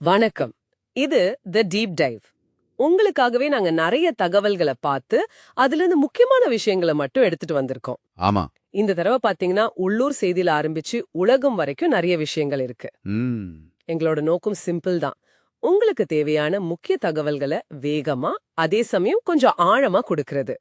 வணக்கம். இது the deep dive உங்களுக்காகவே நாங்க நிறைய தகவல்களை பார்த்து அதுல இருந்து முக்கியமான விஷயங்களை மட்டும் எடுத்துட்டு வந்திருக்கோம். ஆமா. இந்த தடவை பாத்தீங்கன்னா உள்ளூர் செய்தியில ஆரம்பிச்சு உலகம் வரைக்கும் நிறைய விஷயங்கள் இருக்கு. எங்களோட நோக்கம் சிம்பிள் தான். உங்களுக்கு தேவையான முக்கிய தகவல்களை வேகமா அதே சமயம் கொஞ்சம் ஆழமா கொடுக்கறது.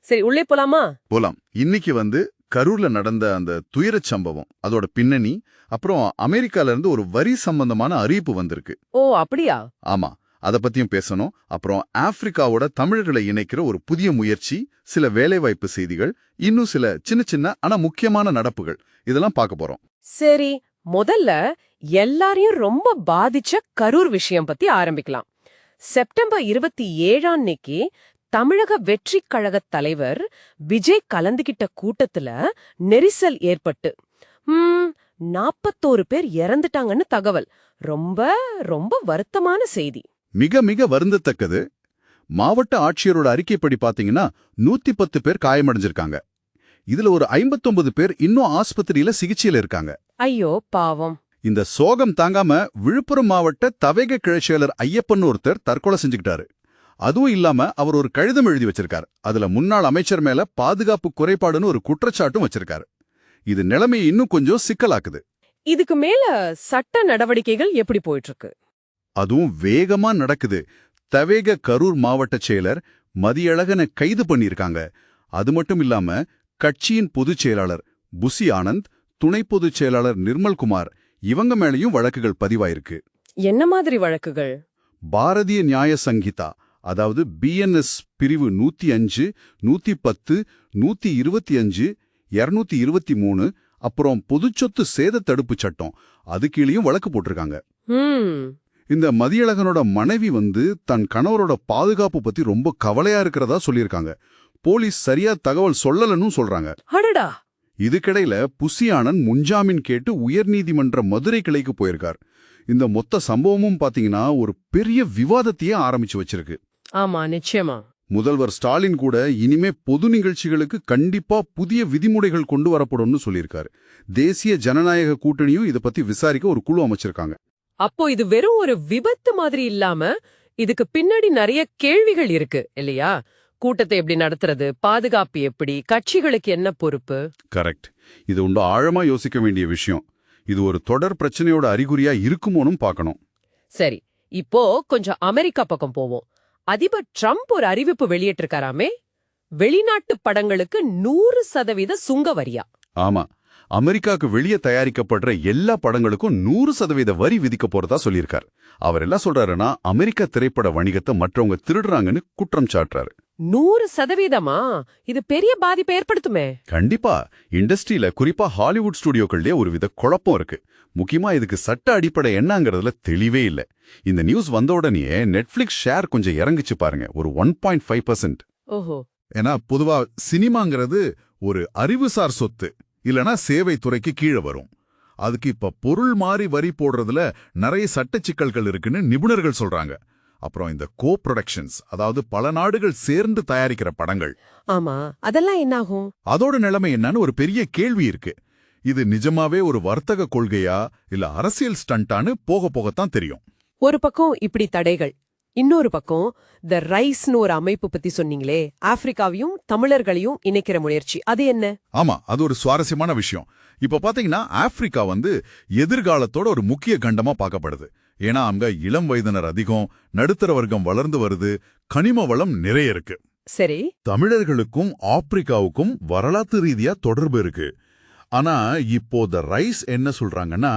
சரி உள்ளே போலாமா? போலாம். இன்னைக்கு வந்து கரூர்ல நடந்த அந்த துயரச் சம்பவம் அதோட பின்னணி அப்புறம் அமெரிக்கால இருந்து ஒரு வரி சம்பந்தமான அறிவிப்பு வந்திருக்கு. ஓ அப்படியா? ஆமா அத பத்தியும் பேசணும். அப்புறம் ஆப்பிரிக்காவோட தமிழர்களை இணைக்கிற ஒரு புதிய முயற்சி சில வேலைவாய்ப்பு செய்திகள் இன்னும் சில சின்ன சின்ன ஆனா முக்கியமான நடப்புகள். இதெல்லாம் பார்க்க போறோம். சரி முதல்ல எல்லாரையும் ரொம்ப பாதிச்ச கரூர் விஷயம் பத்தி ஆரம்பிக்கலாம். செப்டம்பர் இருபத்தி ஏழாம் அன்னைக்கு தமிழக வெற்றிக் கழகத் தலைவர் விஜய் கலந்துகிட்ட கூட்டத்துல நெரிசல் ஏற்பட்டு. ம் நாப்பத்தோரு பேர் இறந்துட்டாங்கன்னு தகவல். ரொம்ப ரொம்ப வருத்தமான செய்தி. மிக மிக வருந்தத்தக்கது. மாவட்ட ஆட்சியரோட அறிக்கைப்படி பாத்தீங்கன்னா நூத்தி பத்து பேர் காயமடைஞ்சிருக்காங்க. இதுல ஒரு 59 பேர் இன்னும் ஆஸ்பத்திரியில சிகிச்சையில இருக்காங்க. ஐயோ பாவம். இந்த சோகம் தாங்காம விழுப்புரம் மாவட்ட தவேக கிழச்செயலர் ஐயப்பன் ஒருத்தர் தற்கொலை செஞ்சுக்கிட்டாரு. அதுவும் இல்லாம அவர் ஒரு கடிதம் எழுதி வச்சிருக்காரு. அதுல முன்னாள் அமைச்சர் மேல பாதுகாப்பு குறைபாடுன்னு ஒரு குற்றச்சாட்டும் வச்சிருக்காரு. இது நிலைமையை இன்னும் கொஞ்சம் சிக்கலாக்குது. இதுக்கு மேல சட்ட நடவடிக்கைகள் எப்படி போயிட்டு இருக்கு அதுவும் வேகமா நடக்குது. தவேக கரூர் மாவட்ட செயலர் மதியழகனை கைது பண்ணியிருக்காங்க. அது மட்டும் இல்லாம கட்சியின் பொதுச் செயலாளர் புசி ஆனந்த் துணை பொதுச் செயலாளர் நிர்மல்குமார் இவங்க மேலயும் வழக்குகள் பதிவாயிருக்கு. என்ன மாதிரி வழக்குகள்? பாரதிய நியாய சங்கீதா அதாவது பிஎன்எஸ் பிரிவு நூத்தி அஞ்சு நூத்தி பத்து நூத்தி இருபத்தி அஞ்சு இருநூத்தி இருபத்தி மூணு அப்புறம் பொதுச்சொத்து சேத தடுப்பு சட்டம். அது கீழேயும் வழக்கு போட்டிருக்காங்க. இந்த மதியழகனோட மனைவி வந்து தன் கணவரோட பாதுகாப்பு பத்தி ரொம்ப கவலையா இருக்கிறதா சொல்லியிருக்காங்க. போலீஸ் சரியா தகவல் சொல்லலன்னு சொல்றாங்க. இதுக்கிடையில புசியானன் முன்ஜாமீன் கேட்டு உயர்நீதிமன்ற மதுரை கிளைக்கு போயிருக்கார். இந்த மொத்த சம்பவமும் பாத்தீங்கன்னா ஒரு பெரிய விவாதத்தையே ஆரம்பிச்சு வச்சிருக்கு. ஆமா நிச்சயமா. முதல்வர் ஸ்டாலின் கூட இனிமே பொது நிகழ்ச்சிகளுக்கு கண்டிப்பா புதிய விதிமுறைகள் கொண்டு வரப்படும்னு சொல்லியிருக்காரு. தேசிய ஜனநாயக கூட்டணியும் இத பத்தி விசாரிக்க ஒரு குழு அமைச்சிருக்காங்க. அப்போ இது வெறும் ஒரு விபத்து மாதிரி இல்லாம இதுக்கு பின்னாடி நிறைய கேள்விகள் இருக்கு இல்லையா? கூட்டத்தை எப்படி நடத்துறது பாதுகாப்பு எப்படி கட்சிகளுக்கு என்ன பொறுப்பு? கரெக்ட். இது உண்டு ஆழமா யோசிக்க வேண்டிய விஷயம். இது ஒரு தொடர் பிரச்சனையோட அறிகுறியா இருக்குமோனும் பார்க்கணும். சரி இப்போ கொஞ்சம் அமெரிக்கா பக்கம் போவோம். அதிபர் ட்ரம்ப் ஒரு அறிவிப்பு வெளியிட்டிருக்காராமே? வெளிநாட்டு படங்களுக்கு நூறு சதவீத சுங்க வரியா? ஆமா. அமெரிக்காக்கு வெளியே தயாரிக்கப்படுற எல்லா படங்களுக்கும் நூறு சதவீத வரி விதிக்க போறதா சொல்லியிருக்கார். அவர் என்ன சொல்றாருன்னா அமெரிக்க திரைப்பட வணிகத்தை மற்றவங்க திருடுறாங்கன்னு குற்றம் சாட்டுறாரு. நூறு சதவீதமா? இது பெரிய பாதிப்பை ஏற்படுத்துமே. கண்டிப்பா. இண்டஸ்ட்ரியில குறிப்பா ஹாலிவுட் ஸ்டுடியோக்கள்லயே ஒரு வித குழப்பம் இருக்கு. முக்கியமா இதுக்கு சட்ட அடிப்படை என்னங்கறதுல தெளிவே இல்ல. இந்த நியூஸ் வந்த உடனே நெட்ஃபிளிக்ஸ் ஷேர் கொஞ்சம் இறங்குச்சு பாருங்க ஒரு ஒன் பாயிண்ட் ஃபைவ் பர்சன்ட் ஓஹோ. ஏன்னா பொதுவா சினிமாங்கிறது ஒரு அறிவுசார் சொத்து இல்லனா சேவை துறைக்கு கீழே வரும். அதுக்கு இப்ப பொருள் மாறி வரி போடுறதுல நிறைய சட்ட சிக்கல்கள் இருக்குன்னு நிபுணர்கள் சொல்றாங்க. அப்புறம் இந்த கோ ப்ரொடக்ஷன்ஸ் அதாவது பல நாடுகள் சேர்ந்து தயாரிக்கிற படங்கள். ஆமா அதெல்லாம் என்னாகும்? அதோட நிலைமை என்னன்னு ஒரு பெரிய கேள்வி இருக்கு. இது நிஜமாவே ஒரு வர்த்தக கொள்கையா? இல்ல அரசியல் ஸ்டண்டான்னு போக போகத்தான் தெரியும். ஒரு பக்கம் இப்படி தடைகள் இன்னொரு பக்கம் த ரைஸ்னு ஒரு அமைப்பு பத்தி சொன்னீங்களே ஆப்பிரிக்காவையும் தமிழர்களையும் இணைக்கிற முயற்சி. அது என்ன? ஆமா அது ஒரு சுவாரஸ்யமான விஷயம். இப்ப பாத்தீங்கன்னா ஆப்பிரிக்கா வந்து எதிர்காலத்தோட ஒரு முக்கிய கண்டமா பார்க்கப்படுது. ஏன்னா அங்க இளம் வயதினர் அதிகம் நடுத்தர வர்க்கம் வளர்ந்து வருது கனிம வளம் நிறைய இருக்கு. சரி. தமிழர்களுக்கும் ஆப்பிரிக்காவுக்கும் வரலாற்று ரீதியா தொடர்பு இருக்கு. ஆனா இப்போ த ரைஸ் என்ன சொல்றாங்கன்னா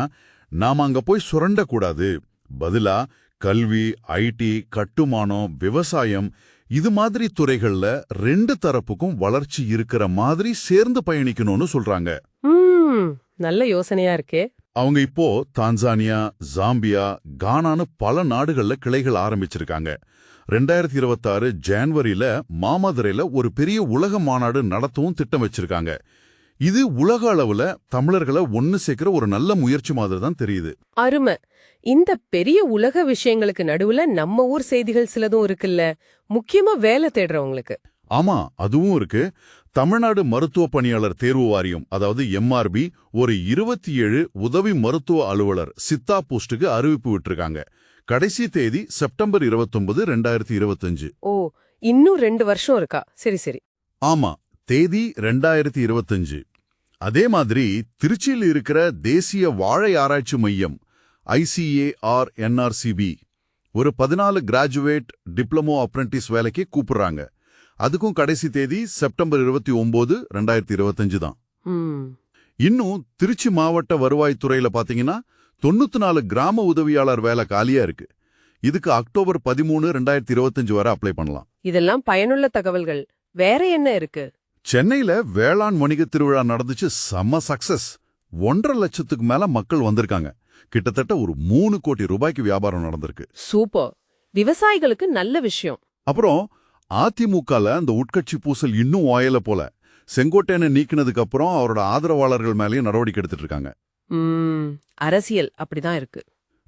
நாம அங்க போய் சுரண்டக்கூடாது. பதிலா கல்வி ஐடி கட்டுமானம் விவசாயம் இது மாதிரி துறைகள்ல ரெண்டு தரப்புக்கும் வளர்ச்சி இருக்கிற மாதிரி சேர்ந்து பயணிக்கணும்னு சொல்றாங்க. நல்ல யோசனையா இருக்கே. அவங்க இப்போ தான்சானியா ஜாம்பியா கானான்னு பல நாடுகள்ல கிளைகள் ஆரம்பிச்சிருக்காங்க. ரெண்டாயிரத்தி இருபத்தாறு ஜான்வரியில மாமதுரையில ஒரு பெரிய உலக மாநாடு நடத்தவும் திட்டம் வச்சிருக்காங்க. இது உலக அளவுல தமிழர்களை ஒன்னு சேர்க்கிற ஒரு நல்ல முயற்சி மாதிரி தான் தெரியுது. அருமை. இந்த பெரிய உலக விஷயங்களுக்கு நடுவுல நம்ம ஊர் செய்திகள் சிலதும் இருக்குல்ல? முக்கியமா வேலை தேடுறவங்களுக்கு. ஆமா அதுவும் இருக்கு. தமிழ்நாடு மருத்துவ பணியாளர் தேர்வு வாரியம் அதாவது எம்ஆர்பி ஒரு இருபத்தி ஏழு உதவி மருத்துவ அலுவலர் சித்தா போஸ்டுக்கு அறிவிப்பு விட்டிருக்காங்க. கடைசி தேதி செப்டம்பர் 29 ரெண்டாயிரத்தி இருபத்தஞ்சு. ஓ இன்னும் ரெண்டு வருஷம் இருக்கா? சரி சரி. ஆமா தேதி ரெண்டாயிரத்தி இருபத்தஞ்சு. அதே மாதிரி திருச்சியில் இருக்கிற தேசிய வாழை ஆராய்ச்சி மையம் ஐசிஏஆர் என்ஆர்சிபி ஒரு பதினாலு கிராஜுவேட் டிப்ளமோ அப்ரெண்டிஸ் வேலைக்கு கூப்பிடுறாங்க. அதுக்கும் கடைசி தேதி செப்டம்பர் இருபத்தி ஒன்பது ரெண்டாயிரத்தி இருபத்தஞ்சு தான். இன்னும் திருச்சி மாவட்ட வருவாய்த்துறையில பாத்தீங்கன்னா தொண்ணூத்தி நாலு கிராம உதவியாளர் வேலை காலியா இருக்கு. இதுக்கு அக்டோபர் பதிமூணு ரெண்டாயிரத்தி இருபத்தஞ்சு வரை அப்ளை பண்ணலாம். இதெல்லாம் பயனுள்ள தகவல்கள். வேற என்ன இருக்கு? சென்னையில வேளாண் வணிக திருவிழா நடந்துச்சு செம்ம சக்சஸ் ஒன்றரை லட்சத்துக்கு மேல மக்கள் வந்திருக்காங்க. கிட்டத்தட்ட ஒரு மூணு கோடி ரூபாய்க்கு வியாபாரம் நடந்திருக்கு. சூப்பர். விவசாயிகளுக்கு நல்ல விஷயம். அப்புறம் அதிமுகல அந்த உட்கட்சி பூசல் இன்னும் ஓயல போல. செங்கோட்டையனை நீக்கினதுக்கு அப்புறம் அவரோட ஆதரவாளர்கள் மேலேயும் நடவடிக்கை எடுத்துட்டு இருக்காங்க. அரசியல் அப்படிதான் இருக்கு.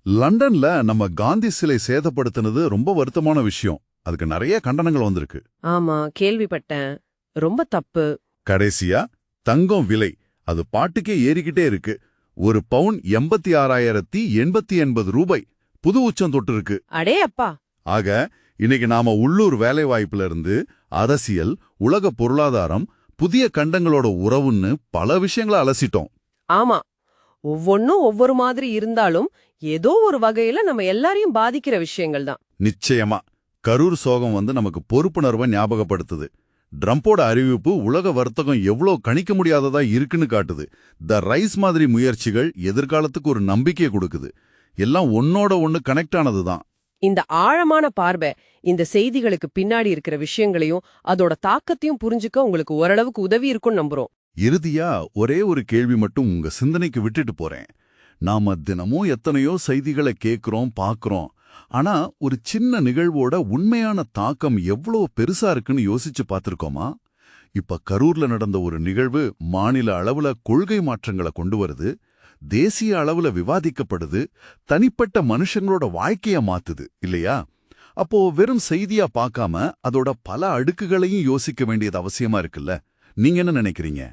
லண்டன்ல நம்ம காந்தி சிலை சேதப்படுத்தினது ரொம்ப வருத்தமான விஷயம். அதுக்கு நிறைய கண்டனங்கள் வந்திருக்கு. ஆமா கேள்விப்பட்டேன். ரொம்ப தப்பு. கடைசியா தங்கம் விலை. அது பாட்டுக்கே ஏறிக்கிட்டே இருக்கு. ஒரு பவுன் எண்பத்தி ஆறாயிரத்தி எண்பத்தி எண்பது ரூபாய். புது உச்சம் தொட்டு இருக்கு அடே அப்பா. ஆக இன்னைக்கு நாம உள்ளூர் வேலைவாய்ப்புல இருந்து அரசியல் உலக பொருளாதாரம் புதிய கண்டங்களோட உறவுன்னு பல விஷயங்களை அலசிட்டோம். ஆமா. ஒவ்வொன்னும் ஒவ்வொரு மாதிரி இருந்தாலும் ஏதோ ஒரு வகையில நம்ம எல்லாரையும் பாதிக்கிற விஷயங்கள் தான் நிச்சயமா. கரூர் சோகம் வந்து நமக்கு பொறுப்புணர்வை ஞாபகப்படுத்துது. ட்ரம்போட அறிவிப்பு உலக வர்த்தகம் எவ்வளோ கணிக்க முடியாததா இருக்குன்னு காட்டுது. த ரைஸ் மாதிரி முயற்சிகள் எதிர்காலத்துக்கு ஒரு நம்பிக்கையை கொடுக்குது. எல்லாம் ஒன்னோட ஒன்னு கனெக்ட் ஆனதுதான். இந்த ஆழமான பார்வை இந்த செய்திகளுக்கு பின்னாடி இருக்கிற விஷயங்களையும் அதோட தாக்கத்தையும் புரிஞ்சுக்க உங்களுக்கு ஓரளவுக்கு உதவி இருக்கும்னு நம்புறோம். இறுதியா ஒரே ஒரு கேள்வி மட்டும் உங்க சிந்தனைக்கு விட்டுட்டு போறேன். நாம தினமும் எத்தனையோ செய்திகளை கேக்குறோம் பாக்குறோம். ஆனா ஒரு சின்ன நிகழ்வோட உண்மையான தாக்கம் எவ்வளோ பெருசா இருக்குன்னு யோசிச்சு பார்த்துருக்கோமா? இப்ப கரூர்ல நடந்த ஒரு நிகழ்வு மாநில அளவுல கொள்கை மாற்றங்களை கொண்டு வருது தேசிய அளவுல விவாதிக்கப்படுது தனிப்பட்ட மனுஷங்களோட வாழ்க்கைய மாத்துது இல்லையா? அப்போ வெறும் செய்தியா பார்க்காம அதோட பல அடுக்குகளையும் யோசிக்க வேண்டியது அவசியமா இருக்குல்ல? நீங்க என்ன நினைக்கிறீங்க?